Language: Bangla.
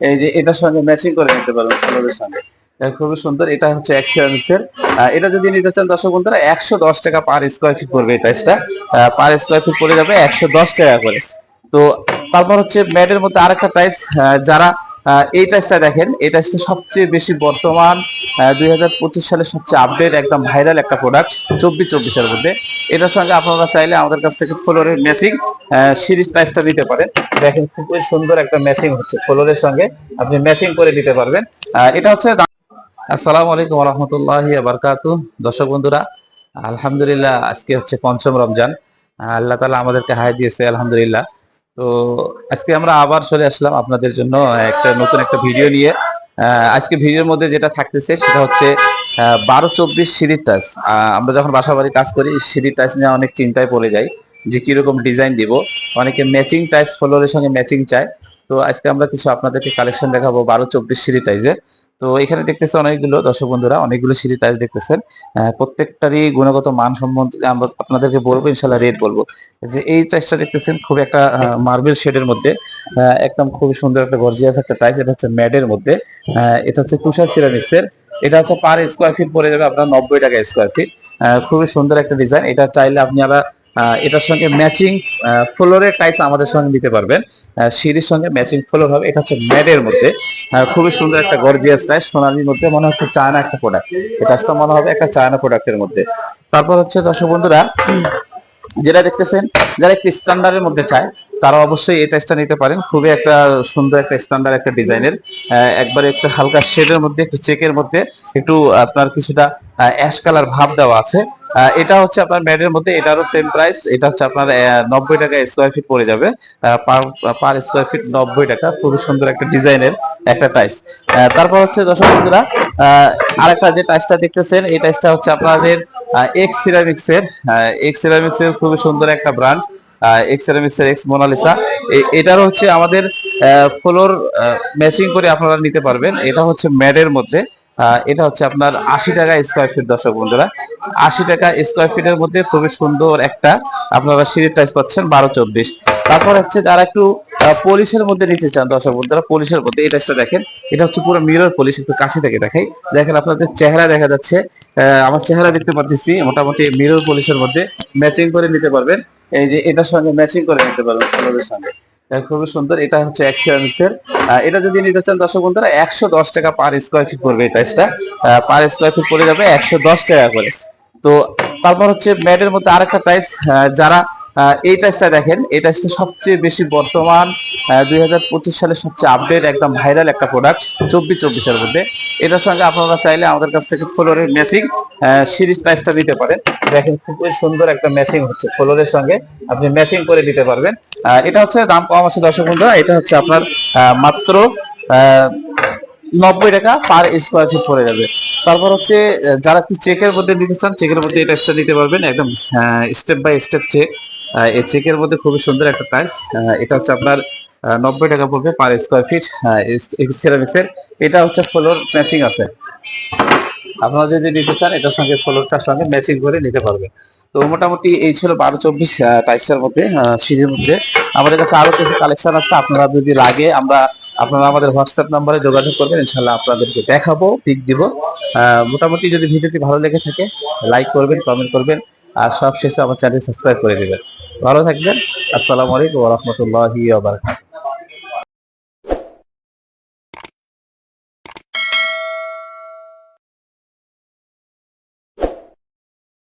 এই যে এটার সঙ্গে ম্যাচিং করে নিতে পারবেন ফ্লোরের সঙ্গে। খুবই সুন্দর। এটা হচ্ছে এক এটা যদি নিতে চান দর্শক বন্ধুরা, একশো দশ টাকা পার স্কোয়ার ফিট পড়বে এই এটা পার স্কোয়ার ফিট পড়ে যাবে একশো দশ টাকা করে। তো তারপর হচ্ছে ম্যাটের মধ্যে আরেকটা প্রাইস যারা এই টাইসটা দেখেন, এই টাইসটা সবচেয়ে বেশি বর্তমান দুই সালের সবচেয়ে আপডেট একদম ভাইরাল একটা প্রোডাক্ট চব্বিশ চব্বিশের মধ্যে। এটার সঙ্গে আপনারা চাইলে আমাদের কাছ থেকে ফ্লোরের ম্যাচিং সিরিজ টাইসটা নিতে পারেন। দেখেন খুবই সুন্দর একটা ম্যাচিং হচ্ছে ফ্লোরের সঙ্গে, আপনি ম্যাচিং করে দিতে পারবেন। এটা হচ্ছে আসসালামু আলাইকুম রহমতুল্লাহ বারকাতু দর্শক বন্ধুরা, আলহামদুলিল্লাহ আজকে হচ্ছে পঞ্চম রমজান। আল্লাহ তালা আমাদেরকে হায় দিয়েছে, আলহামদুলিল্লাহ। তো আজকে আমরা আবার চলে আসলাম আপনাদের জন্য একটা নতুন একটা ভিডিও নিয়ে। আজকে ভিডিওর মধ্যে যেটা থাকতেছে সেটা হচ্ছে বারো চব্বিশ সিঁড়ির টাচ আমরা যখন বাসা বাড়ি কাজ করি, সিঁড়ির টাইস নিয়ে অনেক চিন্তায় পড়ে যাই যে কীরকম ডিজাইন দিব। অনেকে ম্যাচিং টাইস ফ্লোরের সঙ্গে ম্যাচিং চায়। তো আজকে আমরা কিছু আপনাদেরকে কালেকশন দেখাবো বারো চব্বিশ সিঁড়ি টাইজের তো এখানে দেখতেছে অনেকগুলো দর্শক বন্ধুরা অনেকগুলো সিঁড়ি টাইস দেখতেছেন। প্রত্যেকটারই গুণগত মান সম্বন্ধে আমরা আপনাদেরকে বলব ইনশাল্লাহ রেট বলব। যে এই টাইসটা দেখতেছেন খুব একটা মার্বেল শেডের মধ্যে একদম খুবই সুন্দর একটা গর্জিয়াস একটা টাইস এটা হচ্ছে ম্যাডের মধ্যে। এটা হচ্ছে তুষার সিরামিক্স এর। এটা হচ্ছে পার স্কোয়ার ফিট পড়ে যাবে আপনার নব্বই টাকা স্কোয়ার ফিট খুবই সুন্দর একটা ডিজাইন এটা চাইলে আপনি আহ, এটার সঙ্গে ম্যাচিং ফ্লোরের টাইস আমাদের সঙ্গে নিতে পারবেন। সিঁড়ির সঙ্গে ম্যাচিং ফ্লোর হবে। এটা হচ্ছে ম্যাডের মধ্যে। খুবই সুন্দর একটা গর্জিয়াস টাইস সোনালির মধ্যে। মনে হচ্ছে চায়না একটা প্রোডাক্ট এই টাইসটা মনে হবে একটা চায়না প্রোডাক্টের মধ্যে। তারপর হচ্ছে দর্শক বন্ধুরা, যেটা দেখতেছেন, যারা একটু স্ট্যান্ডার্ডের মধ্যে চায়, তারা অবশ্যই এই টাইসটা নিতে পারেন। খুবই একটা সুন্দর একটা স্ট্যান্ডার্ড একটা ডিজাইনের একবারে একটা হালকা শেডের মধ্যে, একটু চেকের মধ্যে, একটু আপনার কিছুটা অ্যাশ কালার ভাব দেওয়া আছে। এটা হচ্ছে আপনার ম্যাডের মধ্যে, এটারও সেম প্রাইস এটা হচ্ছে আপনার নব্বই টাকা স্কোয়ার ফিট পড়ে যাবে। পার স্কোয়ার ফিট নব্বই টাকা খুবই সুন্দর একটা ডিজাইনের একটা টাইস তারপর হচ্ছে দর্শক বন্ধুরা আরেকটা যে টাইসটা দেখতেছেন, এই টাইসটা হচ্ছে আপনাদের এক্স সিরামিক্স এর এক্স সিরামিক্স এর খুবই সুন্দর একটা ব্র্যান্ড এক্স সিরামিক্স এর এক্স মোনালিসা এটারও হচ্ছে আমাদের ফ্লোর ম্যাচিং করে আপনারা নিতে পারবেন। এটা হচ্ছে ম্যাডের মধ্যে। এটা হচ্ছে আপনার আশি টাকা স্কোয়ার ফিট দর্শক বন্ধুরা। আশি টাকা স্কোয়ার ফিটের মধ্যে খুবই সুন্দর একটা আপনারা সিঁড়ির টাইস পাচ্ছেন বারো চব্বিশ। তারপর হচ্ছে যারা একটু পলিশের মধ্যে নিতে চান, দর্শক বন্ধুরা পলিশের মধ্যে এই টাইসটা দেখেন। এটা হচ্ছে পুরো মিরর পলিশ একটু কাছে থেকে দেখাই। দেখেন আপনাদের চেহারা দেখা যাচ্ছে। আমার চেহারা দেখতে পাচ্ছি মোটামুটি মিরর পলিশের মধ্যে ম্যাচিং করে নিতে পারবেন। এই যে এটার সঙ্গে ম্যাচিং করে নিতে পারবেন সঙ্গে। খুবই সুন্দর। এটা হচ্ছে এক সিরামিক্সের। এটা যদি নিতে চান দর্শক বন্ধুরা, একশো দশ টাকা পার স্কোয়ার ফিট পড়বে এটা টাইসটা পার স্কোয়ার ফিট পড়ে যাবে একশো দশ টাকা করে। তো তারপর হচ্ছে ম্যাটের মধ্যে আরেকটা টাইস যারা এই টাইসটা দেখেন, এই টাইসটা সবচেয়ে বেশি বর্তমান দুই সালের সবচেয়ে আপডেট একদম ভাইরাল একটা প্রোডাক্ট চব্বিশ চব্বিশের মধ্যে। এটার সঙ্গে আপনারা চাইলে আমাদের কাছ থেকে ফ্লোরের ম্যাচিং সিরিজ টাইসটা নিতে পারেন। দেখেন, খুবই সুন্দর একটা ম্যাচিং হচ্ছে ফ্লোরের সঙ্গে। আপনি ম্যাচিং করে দিতে পারবেন। এটা হচ্ছে দাম কম আছে দর্শক বন্ধুরা, এটা হচ্ছে আপনার মাত্র নব্বই টাকা পার স্কোয়ার ফিট পড়ে যাবে। তারপর হচ্ছে যারা একটু চেকের মধ্যে নিতে চান চেকের মধ্যে এই টাইসটা নিতে পারবেন। একদম স্টেপ বাই স্টেপ চেক এই চেকের মধ্যে খুবই সুন্দর একটা টাইস এটা হচ্ছে আপনার নব্বই টাকা পড়বে পার স্কোয়ার ফিট সিরামিক্সের এটা হচ্ছে ফ্লোর ম্যাচিং আছে। আপনারা যদি নিতে চান এটার সঙ্গে ফ্লোরটার সঙ্গে ম্যাচিং করে নিতে পারবেন। তো মোটামুটি এই ছিল বারো চব্বিশ টাইসের মধ্যে আহ, মধ্যে। আমাদের কাছে আরও কিছু কালেকশন আছে আপনারা যদি লাগে আমরা আপনারা আমাদের হোয়াটসঅ্যাপ নাম্বারে যোগাযোগ করবেন ইনশাল্লাহ আপনাদেরকে দেখাবো পিক দিব। মোটামুটি যদি ভিডিওটি ভালো লেগে থাকে লাইক করবেন কমেন্ট করবেন আর সব শেষে আমার চ্যানেল সাবস্ক্রাইব করে দেবেন ভালো থাকবেন আসসালামু আলাইকুম রহমতুল্লাহি